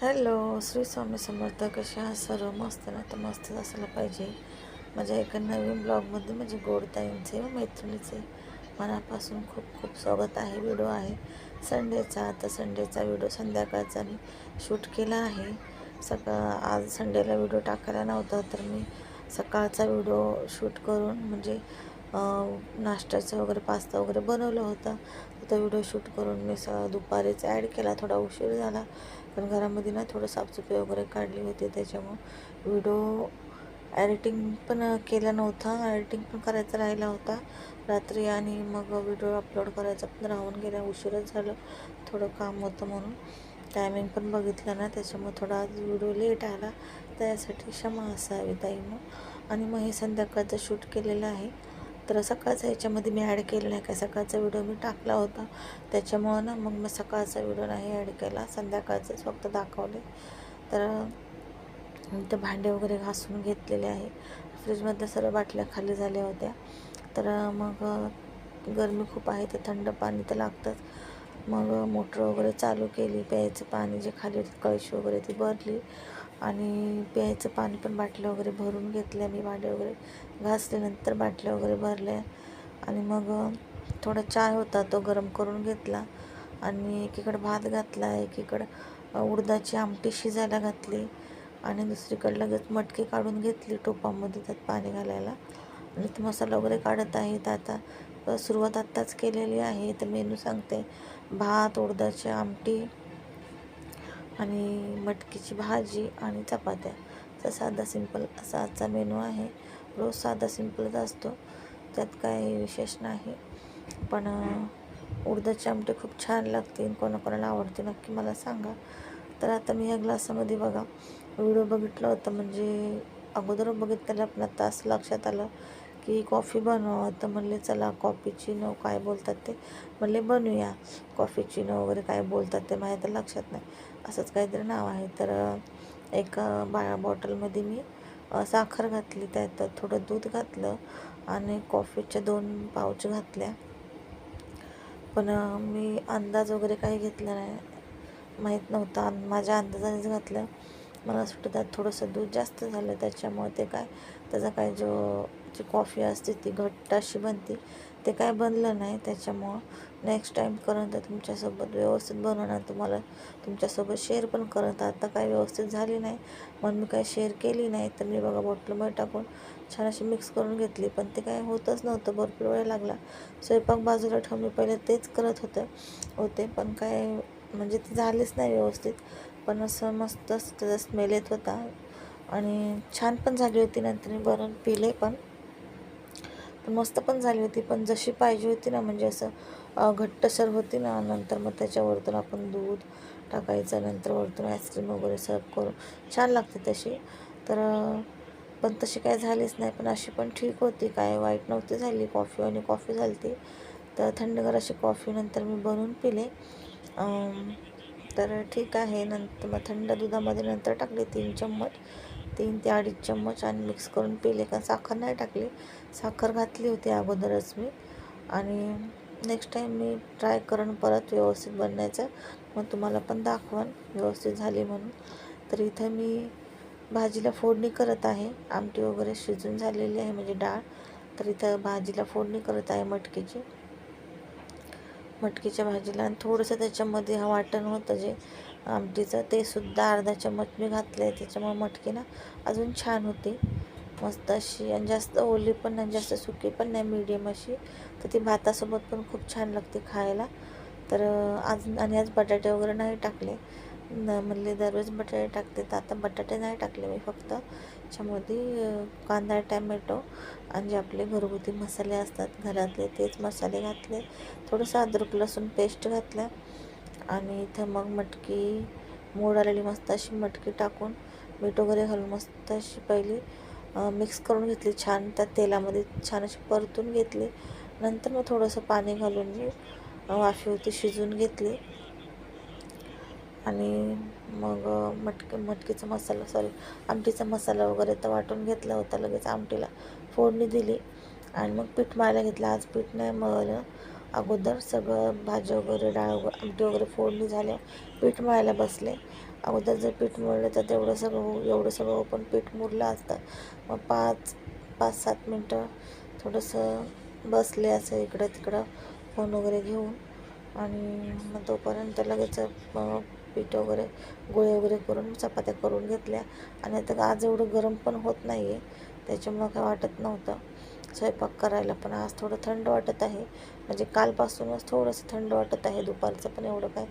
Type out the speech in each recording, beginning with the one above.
Hello Shri Swami Samarth कशा आहात? सर्व मस्त ना? तर मस्तच असायला पाहिजे. माझ्या एका नवीन ब्लॉगमध्ये म्हणजे गोडताईंचे व मैत्रिणीचे मनापासून खूप खूप स्वागत आहे. व्हिडिओ आहे संडेचा. तर संडेचा व्हिडिओ संध्याकाळचा मी शूट केला आहे. सकाळ आज संडेला व्हिडिओ टाकायला नव्हता तर मी सकाळचा व्हिडिओ शूट करून म्हणजे नाश्त्याचं वगैरे पास्ता वगैरे बनवलं होतं. तर तो व्हिडिओ शूट करून मी स दुपारीच ॲड केला. थोडा उशीर झाला. पण घरामध्ये ना थोडं साफसफाई वगैरे काढली होती. त्याच्यामुळं व्हिडिओ एडिटिंग पण केला नव्हता. एडिटिंग पण करायचा राहिला होता. रात्री आणि मग व्हिडिओ अपलोड करायचा पण राहून गेला. उशीरच झालं. थोडं काम होतं म्हणून. टायमिंग पण बघितलं ना. त्याच्यामुळे थोडा आज व्हिडिओ लेट आला. त्यासाठी क्षमा असावी ताईनं आणि मग हे संध्याकाळचं शूट केलेलं आहे. तर सकाळचा याच्यामध्ये मी ॲड केलं नाही काय सकाळचा व्हिडिओ मी टाकला होता. त्याच्यामुळं ना मग मी सकाळचा व्हिडिओ नाही ॲड केला. संध्याकाळचंच फक्त दाखवले. तर ते भांडे वगैरे घासून घेतलेले आहे. फ्रीजमधल्या सर्व बाटल्या खाली झाल्या होत्या. तर मग गरमी खूप आहे तर थंड पाणी तर लागतंच. मग मोटर वगैरे चालू केली प्यायचं पाणी जे खाली कळशी वगैरे ती भरली. आणि प्यायचं पाणी पण बाटल्या वगैरे भरून घेतल्या मी भांडे वगैरे घासल्यानंतर बाटल्या वगैरे भरल्या. आणि मग थोडा चाय होता तो गरम करून घेतला. आणि एकीकडं भात घातला एकीकडं उडदाची आमटी शिजायला घातली. आणि दुसरीकडे लगेच मटकी काढून घेतली टोपामध्ये त्यात पाणी घालायला. आणि तो मसाला वगैरे काढत आहे. तर आता सुरुवात आत्ताच केलेली आहे. तर मेनू सांगते. भात उडदाची आमटी आणि मटकीची भाजी आणि चपात्या. तर साधा सिंपल असा आजचा मेनू आहे. रोज साधा सिंपलच असतो. त्यात काही विशेष नाही. पण उडदाची आमटी खूप छान लागते कोणाकोणाला आवडते नक्की मला सांगा. तर आता मी या ग्लासामध्ये बघा व्हिडिओ बघितला होता. म्हणजे अगोदर बघितलेला पण आता असं लक्षात आलं की कॉफी बनवा तर म्हणले चला कॉफीची नो काय बोलतात ते? म्हणले बनवूया. कॉफीची नो वगैरे काय बोलतात ते? माझ्या तर लक्षात नाही. असंच काहीतरी नाव आहे. तर एक बा बॉटलमध्ये मी साखर घातली त्यात थोडं दूध घातलं आणि कॉफीच्या दोन पाऊच घातल्या. पण मी अंदाज वगैरे काही घेतला नाही. माहीत नव्हता. माझ्या अंदाजानेच घातलं. मला असं त्यात थोडंसं दूध जास्त झालं. त्याच्यामुळे ते काय त्याचा काय जो जी कॉफी असते ती घट्ट अशी बनते. ते काय बनलं नाही. त्याच्यामुळं नेक्स्ट टाईम करत तुमच्यासोबत व्यवस्थित बनवणार तुम्हाला तुमच्यासोबत शेअर पण करत आता काय व्यवस्थित झाली नाही. म्हणून मी काय शेअर केली नाही. तर मी बघा बॉटलमध्ये टाकून छान अशी मिक्स करून घेतली. पण ते काय होतच नव्हतं. भरपूर वेळ लागला. स्वयंपाक बाजूला ठेवून मी पहिले तेच करत होते. होते. पण काय म्हणजे ते झालेच नाही व्यवस्थित. पण असं मस्तच त्याचा स्मेल येत होता. आणि छान पण झाली होती. नंतर मी बरं पिले पण. पण मस्त पण झाली होती. पण जशी पाहिजे होती ना म्हणजे असं घट्टसर होती ना नंतर मग त्याच्यावरतून आपण दूध टाकायचं नंतर वरतून आईस्क्रीम वगैरे सर्व करून. छान लागते तशी. तर पण तशी काय झालीच नाही पण अशी पण ठीक होती. काय वाईट नव्हती झाली कॉफी आणि कॉफी झाली तर थंडगार अशी कॉफी नंतर मी बनवून पिले. तर ठीक आहे. नंतर मग थंड दुधामध्ये नंतर टाकले तीन चम्मच तीन ते अडीच चम्मच आणि मिक्स करून पिले. कारण साखर नाही टाकली. साखर घातली होती अगोदरच मी. आणि नेक्स्ट टाईम मी ट्राय करून परत व्यवस्थित बनण्याचं मग तुम्हाला पण दाखवन व्यवस्थित झाली म्हणून. तर इथं मी भाजीला फोडणी करत आहे. आमटी वगैरे शिजून झालेली आहे म्हणजे डाळ. तर इथं भाजीला फोडणी करत आहे मटकीची. मटकीच्या भाजीला आणि थोडंसं त्याच्यामध्ये हा वाटण होतं जे आमटीचं ते सुद्धा अर्धा चम्मच मी घातलं आहे त्याच्यामुळे मटकी ना अजून छान होती. मस्त अशी आणि जास्त ओली पण नाही जास्त सुकी पण नाही मीडियम अशी. तर ती भातासोबत पण खूप छान लागते खायला. तर आज आणि आज बटाटे वगैरे नाही टाकले. न म्हणले दररोज बटाटे टाकते. तर आता बटाटे नाही टाकले मी फक्त. त्याच्यामध्ये कांदा टॅमॅटो आणि जे आपले घरगुती मसाले असतात घरातले तेच मसाले घातले. थोडंसं अद्रक लसूण पेस्ट घातलं आणि इथं मग मटकी मोड आलेली मस्त अशी मटकी टाकून मीठ वगैरे घालून मस्त अशी पहिली मिक्स करून घेतली. छान त्या तेलामध्ये छान अशी परतून घेतली. नंतर मग थोडंसं पाणी घालून मी वाफेवरती शिजवून घेतली. आणि मग मटकी मटकीचा मसाला सॉरी आमटीचा मसाला वगैरे तर वाटून घेतला होता लगेच आमटीला. फोडणी दिली. आणि मग पीठ मारायला घेतलं. आज पीठ नाही मळलं. अगोदर सगळं भाजी वगैरे डाळ वगैरे आमटी वगैरे फोडणी झाल्या. पीठ मळायला बसले. अगोदर जर पीठ मुरलं तर तेवढं सगळं एवढं सगळं पण पीठ मुरलं असतं. मग पाच पाच सात मिनटं थोडंसं बसले असं इकडं तिकडं फोन वगैरे घेऊन आणि मग तोपर्यंत लगेच मग पीठ वगैरे गोळे वगैरे करून चपात्या करून घेतल्या. आणि आता आज एवढं गरम पण होत नाही आहे त्याच्यामुळं काय वाटत नव्हतं. स्वयंपाक करायला पण आज थोडं थंड वाटत आहे. म्हणजे कालपासूनच थोडंसं थंड वाटत आहे दुपारचं पण एवढं काय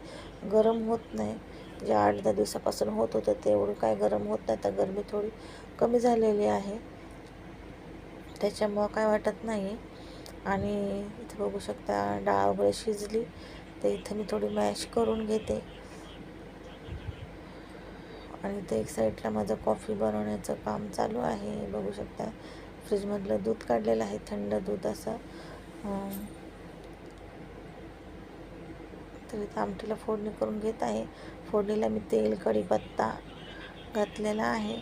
गरम होत नाही. जे आठ दहा दिवसापासून होत होतं ते एवढं काय गरम होत नाही तर गरमी थोडी कमी झालेली आहे. त्याच्यामुळं काय वाटत नाही. आणि इथे बघू शकता डाळ वगैरे शिजली तर इथं मी थोडी मॅश करून घेते. आणि इथे एक साईडला माझं कॉफी बनवण्याचं काम चालू आहे. बघू शकता फ्रीजमधलं दूध काढलेलं आहे थंड दूध असं. तर इथं आमटीला फोडणी करून घेत आहे. फोडणीला मी तेल कढीपत्ता घातलेला आहे.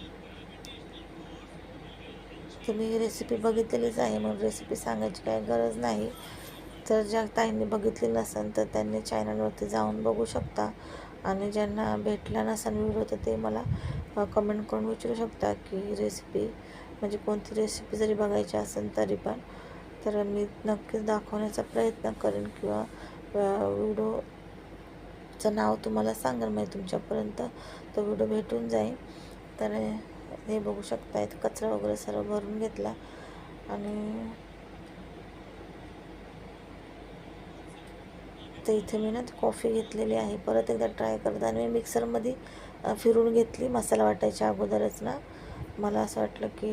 तुम्ही रेसिपी बघितलेलीच आहे म्हणून रेसिपी सांगायची काही गरज नाही. तर ज्या ताईंनी बघितली नसेल तर त्यांनी चॅनलवरती जाऊन बघू शकता. आणि ज्यांना भेटला नसेल व्हिडिओ तर ते मला कमेंट करून विचारू शकता की रेसिपी म्हणजे कोणती रेसिपी जरी बघायची असेल तरी पण तर मी नक्कीच दाखवण्याचा प्रयत्न करेन किंवा चं नाव तुम्हाला सांगेल म्हणजे तुमच्यापर्यंत तो व्हिडिओ भेटून जाईल. तर हे बघू शकतायत कचरा वगैरे सर्व भरून घेतला. आणि तर इथे मी ना कॉफी घेतलेली आहे. परत एकदा ट्राय करताना मी मिक्सरमध्ये फिरून घेतली मसाला वाटायच्या अगोदरच ना. मला असं वाटलं की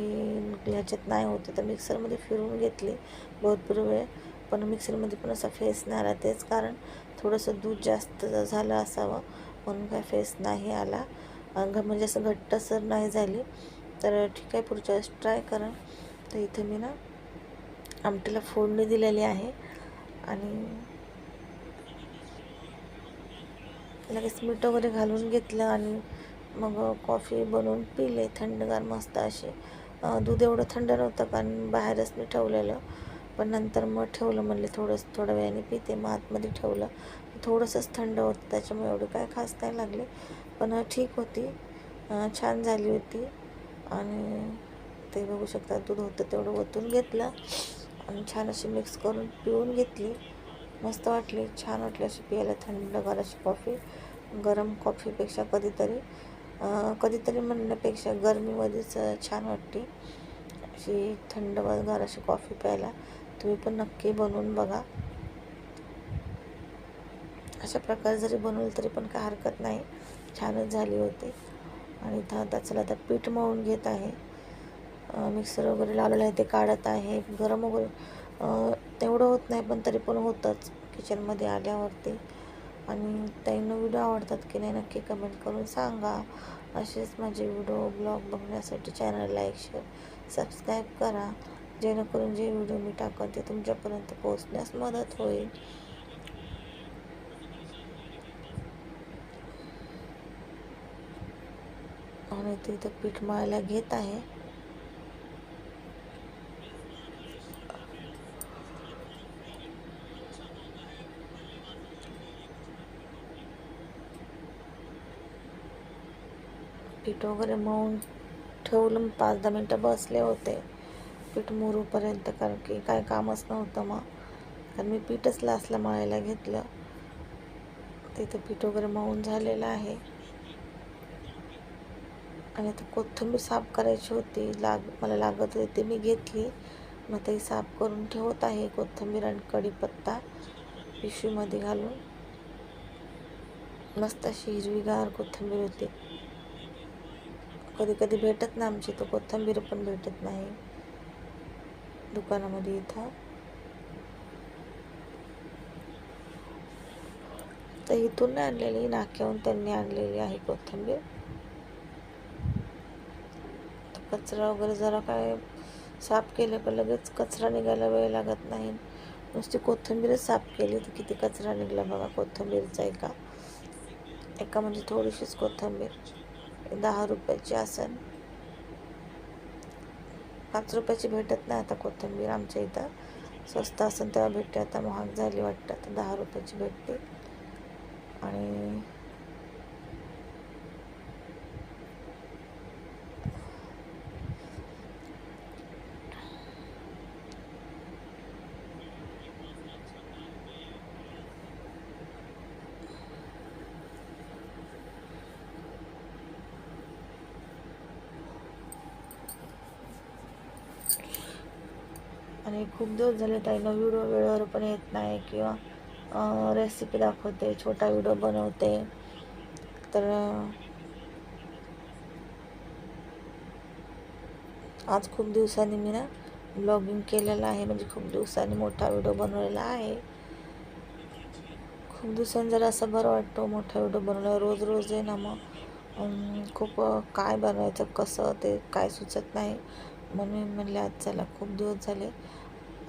ह्याच्यात नाही होते तर मिक्सरमध्ये फिरून घेतली. भरपूर वेळ. पण मिक्सरमध्ये पण असा फेस नाही आला तेच कारण थोडंसं दूध जास्त झालं असावं म्हणून काय फेस नाही आला. म्हणजे असं घट्टसर नाही झाली. तर ठीक आहे पुढच्या वेळेस ट्राय करा. तर इथे मी ना आमटीला फोडणी दिलेली आहे आणि लगेच मीठ वगैरे घालून घेतलं आणि मग कॉफी बनवून पिले. थंडगार मस्त असे. दूध एवढं थंड नव्हतं कारण बाहेरच मी ठेवलेलं. पण नंतर मग ठेवलं म्हणले थोडंसं थोड्या वेळाने पिते. मग आतमध्ये ठेवलं. थोडंसंच थंड होतं त्याच्यामुळे एवढं काय खास नाही लागले. पण ठीक होती. छान झाली होती. आणि ते बघू शकता दूध होतं तेवढं ओतून घेतलं. आणि छान अशी मिक्स करून पिऊन घेतली. मस्त वाटली. छान वाटली अशी प्यायला थंडगार अशी कॉफी. गरम कॉफीपेक्षा कधीतरी. कधीतरी म्हणण्यापेक्षा गरमीमध्येच छान वाटते. अशी थंडगार अशी कॉफी प्यायला. तुम्ही पण नक्की बनवून बघा. अशा प्रकारे जरी बनवलं तरी पण काय हरकत नाही. छानच झाली होती. आणि इथं आता चला आता पीठ मळून घेत आहे. मिक्सर वगैरे लावलेलं आहे ते काढत आहे. गरम वगैरे तेवढं होत नाही पण तरी पण होतंच. किचनमध्ये आल्यावरती. आणि त्यांना व्हिडिओ आवडतात की नाही नक्की कमेंट करून सांगा. असेच माझे व्हिडिओ ब्लॉग बघण्यासाठी चॅनल लाईक शेअर सबस्क्राईब करा. जेणेकरून जे व्हिडिओ मी टाकत ते तुमच्यापर्यंत पोहोचण्यास मदत होईल. आणि ते इथं पीठ मळायला घेत आहे. पीठ वगैरे मळून ठेवलं पाच दहा मिनटं बसले होते. पीठ मुरूपर्यंत कारण की काय कामच नव्हतं मग. कारण मी पीठच लासला मळायला घेतलं. तिथं पीठ वगैरे मळून झालेलं आहे. आणि आता कोथिंबीर साफ करायची होती. लाग मला लागत होती ती मी घेतली. मग ते साफ करून ठेवत आहे कोथिंबीर आणि कढीपत्ता पिशवीमध्ये घालून. मस्त अशी हिरवीगार कोथिंबीर होती. कधी कधी भेटत नाही आमची तर कोथिंबीर पण भेटत नाही. दुकानामध्ये इथं. तर इथून नाही आणलेली नाक्याहून त्यांनी आणलेली आहे कोथिंबीर. कचरा वगैरे जरा काय साफ केलं का लगेच कचरा निघायला वेळ लागत नाही. नुसती कोथिंबीरच साफ केली तर किती कचरा निघाला बघा कोथिंबीरचा एका. एका म्हणजे थोडीशीच कोथिंबीर. दहा रुपयाची असेल पाच रुपयाची भेटत नाही आता कोथिंबीर आमच्या इथं. स्वस्त असेल तेव्हा भेटते. आता महाग झाली वाटतं. आता दहा रुपयाची भेटते. आणि आणि खूप दिवस झाले ताईनं व्हिडिओ वेळेवर पण येत नाही किंवा रेसिपी दाखवते छोटा व्हिडिओ बनवते. तर आज खूप दिवसांनी मी ना ब्लॉगिंग केलेलं आहे. म्हणजे खूप दिवसांनी मोठा व्हिडिओ बनवलेला आहे. खूप दिवसांनी जरा असं बरं वाटतो हो, मोठा व्हिडिओ बनवला रोज रोज आहे ना मग खूप काय बनवायचं कसं ते काय सुचत नाही. म्हणून म्हणले आज चला खूप दिवस झाले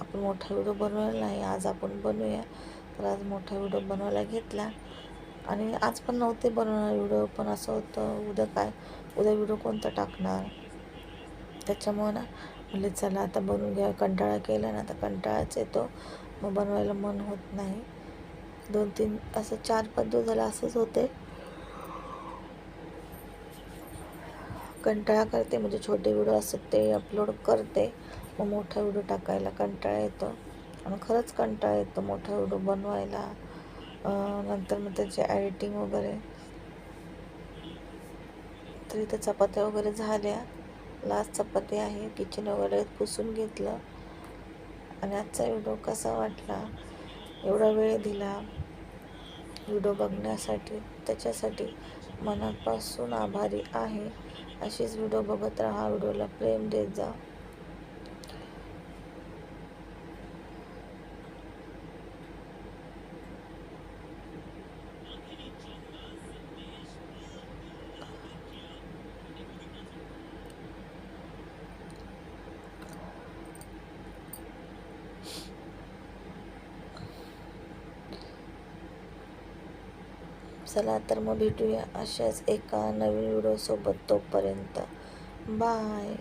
आपण मोठा व्हिडिओ बनवायला नाही आज आपण बनवूया. तर आज मोठा व्हिडिओ बनवायला घेतला. आणि आज पण नव्हते बनवणार व्हिडिओ पण असं होतं उद्या काय? उद्या व्हिडिओ कोणता टाकणार? त्याच्यामुळं ना म्हणले चला आता बनवून घ्या. कंटाळा केला ना तर कंटाळाच येतो. मग बनवायला मन होत नाही. दोन तीन असं चार पाच दिवस झालं असंच होते. कंटाळा करते म्हणजे छोटे व्हिडिओ असतात ते अपलोड करते. मग मोठा व्हिडिओ टाकायला कंटाळा येतो. आणि खरंच कंटाळा येतो मोठा व्हिडिओ बनवायला. नंतर मग त्याची एडिटिंग वगैरे. तर इथं चपात्या वगैरे झाल्या. लास्ट चपाती आहे किचन वगैरे पुसून घेतलं. आणि आजचा व्हिडिओ कसा वाटला? एवढा वेळ दिला. व्हिडिओ बघण्यासाठी त्याच्यासाठी मनापासून आभारी आहे. अशीच व्हिडिओ बघत राहा. व्हिडिओला प्रेम देत जा. चला तर मग भेटूया अशाच एका नवीन व्हिडिओसोबत तोपर्यंत. बाय.